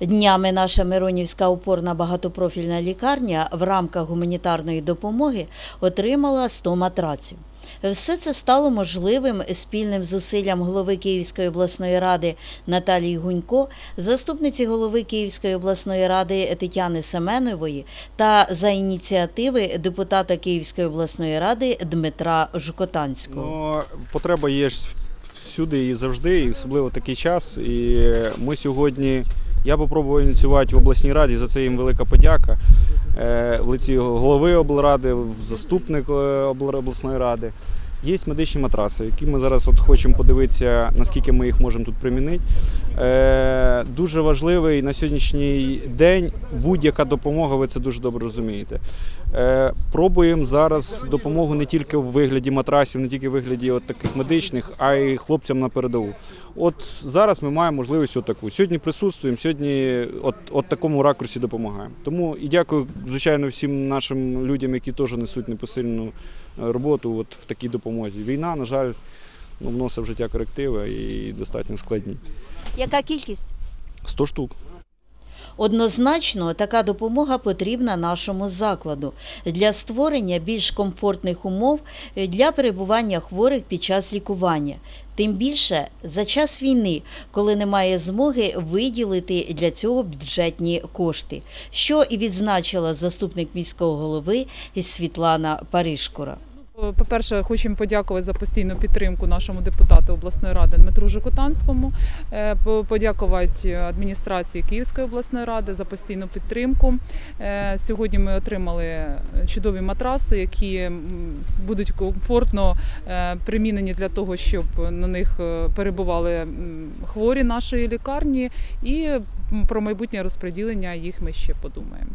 Днями наша Миронівська опорна багатопрофільна лікарня в рамках гуманітарної допомоги отримала 100 матраців. Все це стало можливим спільним зусиллям голови Київської обласної ради Наталії Гунько, заступниці голови Київської обласної ради Тетяни Семенової та за ініціативи депутата Київської обласної ради Дмитра Жукотанського. Ну, потреба є всюди і завжди, і особливо такий час. І ми сьогодні, я попробував ініціювати в обласній раді, за це їм велика подяка. Е, В лиці голови облради, заступник е, обласної ради. Є медичні матраси, які ми зараз от хочемо подивитися, наскільки ми їх можемо тут примінити. Е, дуже важливий на сьогоднішній день будь-яка допомога, ви це дуже добре розумієте. Е, пробуємо зараз допомогу не тільки в вигляді матрасів, не тільки в вигляді от таких медичних, а й хлопцям на передову. От зараз ми маємо можливість отаку. Сьогодні присутствуємо, сьогодні от, от такому ракурсі допомагаємо. Тому і дякую, звичайно, всім нашим людям, які теж несуть непосильну е, роботу от в такій допомозі. Війна, на жаль, ну, вносить в життя корективи і достатньо складні. Яка кількість? 100 штук. Однозначно, така допомога потрібна нашому закладу для створення більш комфортних умов для перебування хворих під час лікування. Тим більше за час війни, коли немає змоги виділити для цього бюджетні кошти, що і відзначила заступник міського голови Світлана Паришкура. По-перше, хочемо подякувати за постійну підтримку нашому депутату обласної ради Дмитру Жикотанському, Е, подякувати адміністрації Київської обласної ради за постійну підтримку. Е, Сьогодні ми отримали чудові матраси, які будуть комфортно е, примінені для того, щоб на них е, перебували хворі нашої лікарні, і про майбутнє розподілення їх ми ще подумаємо.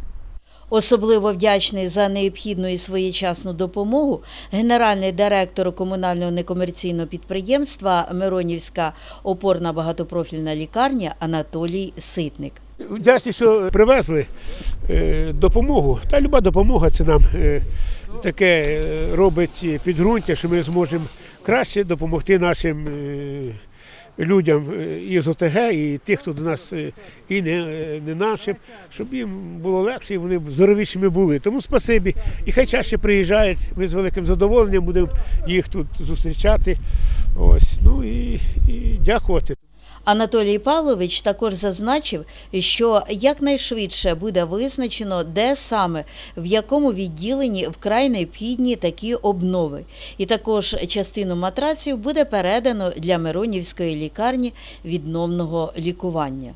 Особливо вдячний за необхідну і своєчасну допомогу генеральний директор комунального некомерційного підприємства Миронівська опорна багатопрофільна лікарня Анатолій Ситник. Вдячні, що привезли е, допомогу. Та люба допомога це нам е, таке е, робить підґрунтя, що ми зможемо краще допомогти нашим людям із і з ОТГ, і тих, хто до нас е, і не, е, не нашим, щоб їм було легше, і вони здоровішими були. Тому спасибі. І хай чаще приїжджають. Ми з великим задоволенням будемо їх тут зустрічати. Ось, ну і, і дякувати. Анатолій Павлович також зазначив, що якнайшвидше буде визначено, де саме в якому відділенні вкрай необхідні такі обнови. І також частину матраців буде передано для Миронівської лікарні відновного лікування.